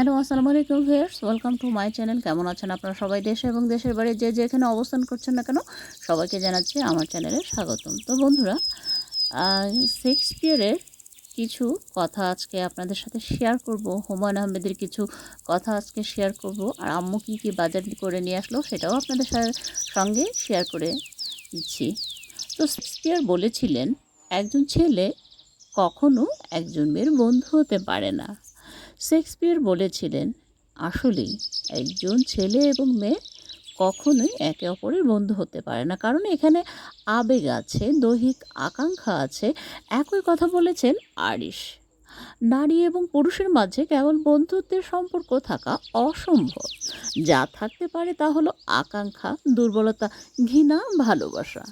Hello আসসালামু আলাইকুম viewers welcome to my channel কেমন আছেন আপনারা সবাই? দেশে এবং দেশের বাইরে যে যেখানে অবস্থান করছেন না কেন, সবাইকে জানাচ্ছি আমার চ্যানেলে স্বাগতম। তো বন্ধুরা শেক্সপিয়ারের কিছু কথা আজকে আপনাদের সাথে শেয়ার করব। হুমায়ুন আহমেদের কিছু কথা আজকে শেয়ার করব। আর আম্মু কী কী বাজার করে নিয়ে আসলো সেটাও আপনাদের সঙ্গে শেয়ার করে দিচ্ছি। তো শেক্সপিয়ার বলেছিলেন, একজন ছেলে কখনো একজন মেয়ের বন্ধু হতে পারে না। শেক্সপিয়ার বলেছিলেন, আসলেই একজন ছেলে এবং মেয়ে কখনোই একে অপরের বন্ধু হতে পারে না। কারণ এখানে আবেগ আছে, দৈহিক আকাঙ্ক্ষা আছে, একই কথা বলেছেন আরিশ। নারী এবং পুরুষের মাঝে কেবল বন্ধুত্বের সম্পর্ক থাকা অসম্ভব। যা থাকতে পারে তা হলো আকাঙ্ক্ষা, দুর্বলতা, ঘৃণা, ভালোবাসা।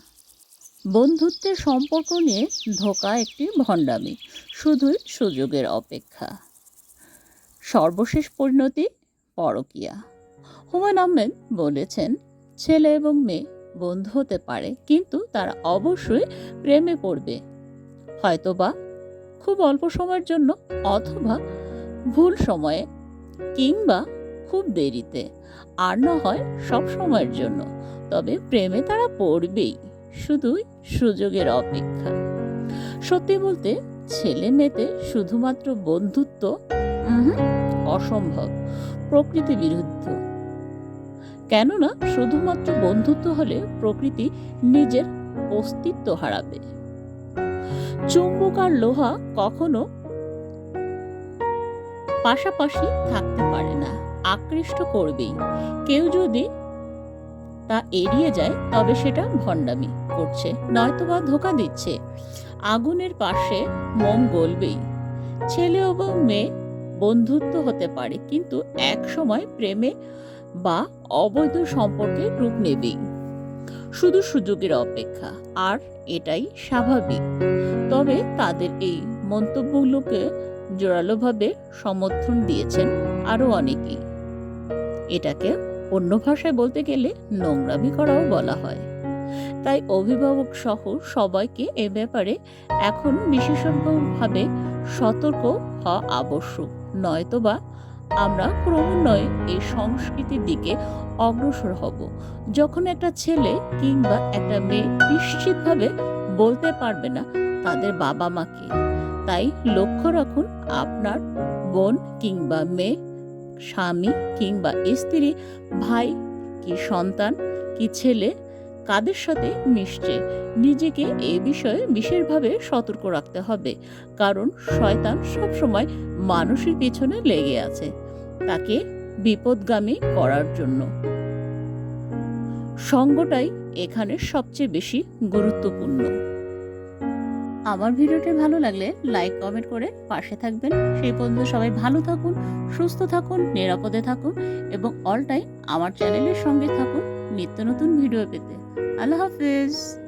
বন্ধুত্বের সম্পর্ক নিয়ে ধোকা একটি ভণ্ডামি, শুধুই সুযোগের অপেক্ষা। সর্বশেষ পরিণতি পরকীয়া। হুমায়ুন আহমেদ বলেছেন, ছেলে এবং মেয়ে বন্ধু হতে পারে, কিন্তু তারা অবশ্যই প্রেমে পড়বে। হয়তোবা খুব অল্প সময়ের জন্য অথবা ভুল সময়ে, কিংবা খুব দেরিতে, আর না হয় সব সময়ের জন্য। তবে প্রেমে তারা পড়বেই, শুধুই সুযোগের অপেক্ষা। সত্যি বলতে ছেলে মেয়েতে শুধুমাত্র বন্ধুত্ব অসম্ভব। প্রকৃতি বিরুদ্ধ। কেননা, শুধুমাত্র বন্ধুত্ব হলে প্রকৃতি নিজের অস্তিত্ব হারাবে। চুম্বক আর লোহা কখনো পাশাপাশি থাকতে পারে না। আকৃষ্ট করবেই। কেউ যদি তা এড়িয়ে যায়, তবে সেটা ভণ্ডামি করছে, নয়তোবা ধোকা দিচ্ছে। আগুনের পাশে মোম গলবেই। ছেলে এবং মেয়ে বন্ধুত্ব হতে পারে, কিন্তু এক সময় প্রেমে বা অবৈধ সম্পর্কে রূপ নেবেই। শুধু সুযোগের অপেক্ষা, আর এটাই স্বাভাবিক। তবে তাদের এই মন্তব্যগুলোকে জোরালোভাবে সমর্থন দিয়েছেন আরও অনেকেই। এটাকে অন্য ভাষায় বলতে গেলে নোংরামি করাও বলা হয়। তাই অভিভাবক সহ সবাইকে এ ব্যাপারে এখন বিশেষজ্ঞভাবে সতর্ক হওয়া আবশ্যক। নয়তোবা আমরা ক্রমান্বয়ে এই সংস্কৃতির দিকে অগ্রসর হব। যখন একটা ছেলে কিংবা একটা মেয়ে নিশ্চিতভাবে বলতে পারবে না তাদের বাবা মাকে, তাই লক্ষ্য রাখুন আপনার বোন কিংবা মেয়ে, স্বামী কিংবা স্ত্রী, ভাই কি সন্তান, কি ছেলে কাদের সাথে মিশছে? নিজেকে এ বিষয়ে বিশেষভাবে সতর্ক রাখতে হবে। কারণ শয়তান সবসময় মানুষের পিছনে লেগে আছে তাকে বিপদগামী করার জন্য। সঙ্গটাই এখানে সবচেয়ে বেশি গুরুত্বপূর্ণ। আমার ভিডিওটি ভালো লাগলে লাইক, কমেন্ট করে পাশে থাকবেন। সেই পর্যন্ত সবাই ভালো থাকুন, সুস্থ থাকুন, নিরাপদে থাকুন এবং অল টাইম আমার চ্যানেলের সঙ্গে থাকুন। নিত্য নতুন ভিডিও পেতে। আল্লাহ হাফিজ।